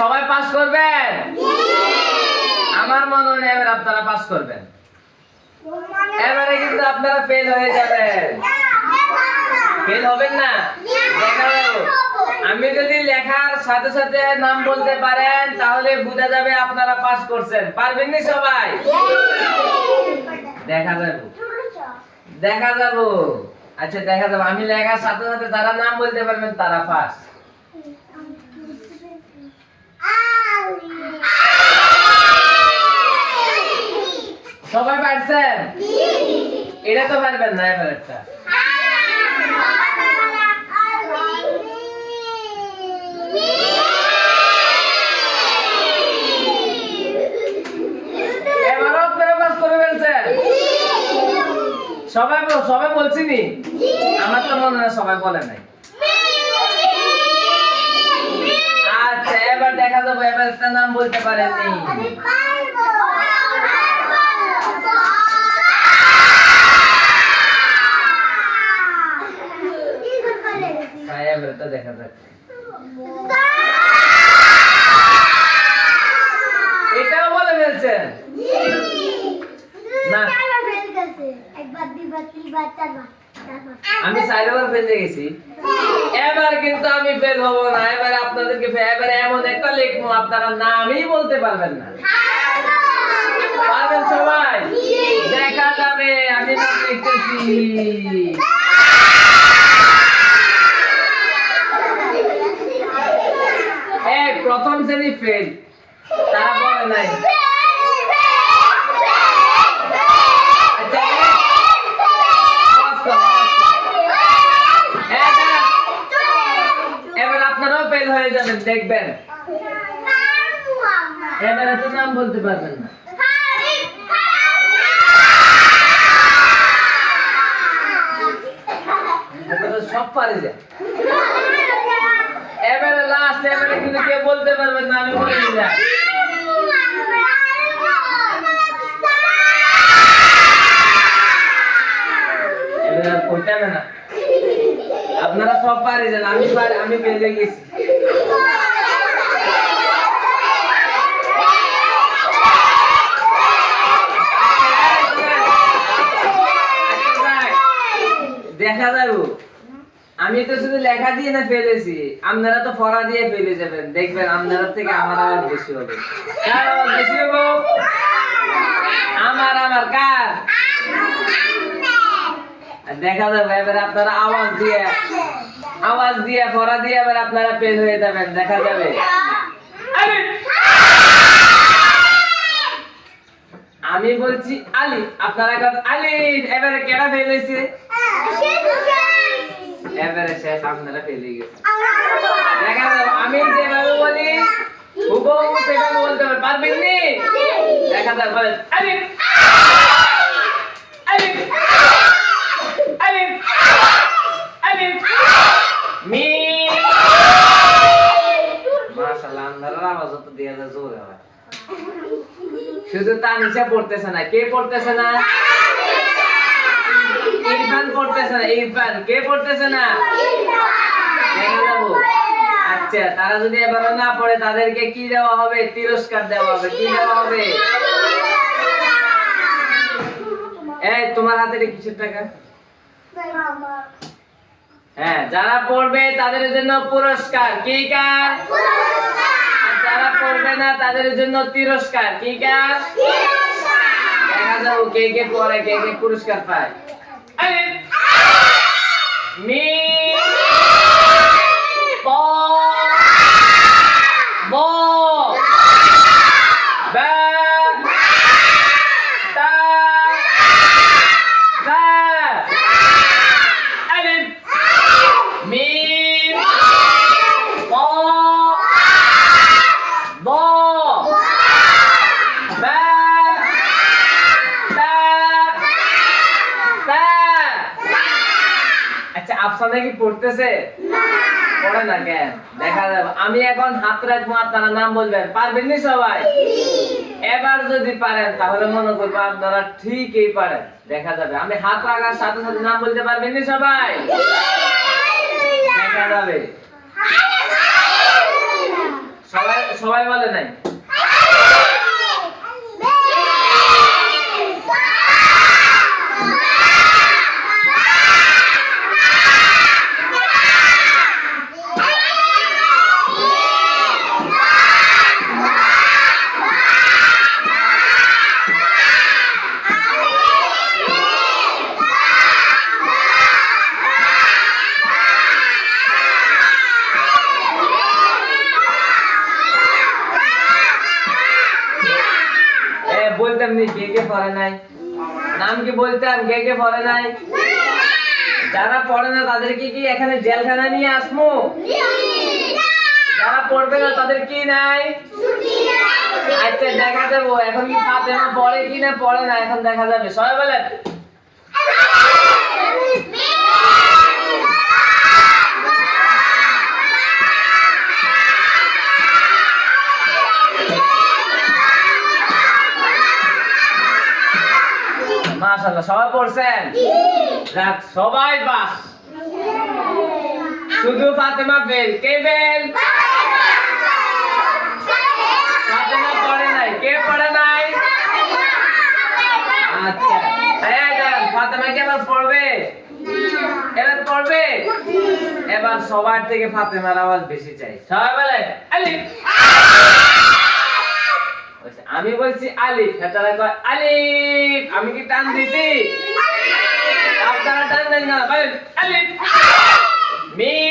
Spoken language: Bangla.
সবাই পাস করবেন? আমার মনে হয় এবার আপনারা পাস করবেন। এবারে কিন্তু আপনারা ফেল হয়ে যাবেন। ফেল হবেন না? আমি যদি লেখার সাথে সাথে নাম বলতে পারেন তাহলে বোঝা যাবে আপনারা পাস করছেন। পারবেন নি সবাই? দেখা যাবে। দেখা যাব। আচ্ছা দেখা যাবে। আমি লেখার সাথে সাথে যারা নাম বলতে পারবেন তারা পাস। সবাই পারছেন এটা তো পারবেন না এবার একটা। সবাই সবাই বলছি নি? আমার তো মনে হয় সবাই বলে নাই। দেখা যাবে এবার একটা নাম বলতে পারেননি দেখা যাক। এটাও বলে ফেলছেন? না। একবার দুইবার তিনবার চারবার চারবার। আমি চারবার ফেলে গেছি। এবার কিন্তু আমি ফেল হব না। এবার আপনাদেরকে এবার এমন একটা লিখব, আপনারা নামই বলতে পারবেন না। পারবেন সবাই? দেখা যাবে, আমি নাম লিখতেছি। এই প্রথম শ্রেণি ফেল তারা বলে নাই আচ্ছা pass করো, pass করো। এবার এবার আপনারাও ফেল দেখবেন। এবার এত নাম বলতে পারবেন না। সব লাস্ট এবারে কিন্তু কেউ বলতে পারবেন না, আমি বলে দিলাম। না। আপনারা সব পারে যান, আমি পারি, আমি পেয়ে গেছি। দেখা যাব। আমি তো শুধু লেখা দিয়ে না ফেলেছি, আপনারা তো পড়া দিয়ে ফেলে যাবেন। দেখবেন আপনারা থেকে আমার আওয়াজ বেশি হবে। কার আওয়াজ বেশি হবে আমার আমার, কার? দেখা যাবে, এবার আপনারা আওয়াজ দিয়ে আওয়াজ দিয়ে পড়া দিয়ে এবার আপনারা ফেল হয়ে যাবেন, দেখা যাবে। আমি বলছি আলিফ আপনারা এখন আলিফ এবারে কেডা ফেল হয়েছে? এবারে শেষ, আপনারা ফেলে গেছে। দেখা যাবে আমি যেভাবে বলি, হুবহু সেভাবে বলতে পারবেন নি? দেখা যাবে বলেন আলিফ আলিফ আলিফ আলিফ মিম মাশাআল্লাহ আপনারা আওয়াজ তো দিয়ে দেয় জোরে হয় শুধু তানিশা পড়তেছে না। কে পড়তেছে না? ইরফান পড়তেছে না। ইরফান, কে পড়তেছে না? আচ্ছা তারা যদি এবার না পড়ে, তাদেরকে কি দেওয়া হবে? তিরস্কার দেওয়া হবে। কি দেওয়া হবে? এই, তোমার হাতে কিসের টাকা? হ্যাঁ যারা পড়বে তাদের জন্য পুরস্কার। কি কার? আর যারা পড়বে না তাদের জন্য তিরস্কার। কি কাজ দেখা যাব কে কে পড়ে কে কে পুরস্কার পায়। মিম ক ব বা তা বা আলিফ মিম ক ব বা তা তা আফসানা কি পড়তেছে? পড়ে না কেন? দেখা যাবে। আমি এখন হাত রাখব আপনারা নাম বলবেন পারবেন নি সবাই? এবার যদি পারেন তাহলে মনে করব আপনারা ঠিকই পারেন। দেখা যাবে। আমি হাত রাখার সাথে সাথে নাম বলতে পারবেন নি সবাই? দেখা যাবে। সবাই সবাই বলে নাই? বলতাম কে কে পড়ে নাই। নাম কি বলতাম কে কে পড়ে নাই? যারা পড়ে না, তাদেরকে কি এখানে জেলখানা নিয়ে আসব যারা পড়বে না, তাদের কি নাই? আচ্ছা দেখা দেবো এখন কি ফাতেমা পড়ে কি না পড়ে না, এখন দেখা যাবে। সবাই বলেন। মাশাআল্লাহ সবাই পড়ছেন? যাক সবাই পাস শুধু ফাতেমা ফেল। কে ফেল? ফাতেমা পড়ে নাই। কে পড়ে নাই? আচ্ছা। ফাতেমা কি এবার পড়বে? এবার পড়বে? এবার সবার থেকে ফাতেমার আওয়াজ বেশি চাই। সবাই বলে আলিফ। আমি বলছি আলিফ। তারা কয় আলিফ আমি কি টান দিছি? আপনারা টান দেন না বলেন আলিফ। মিম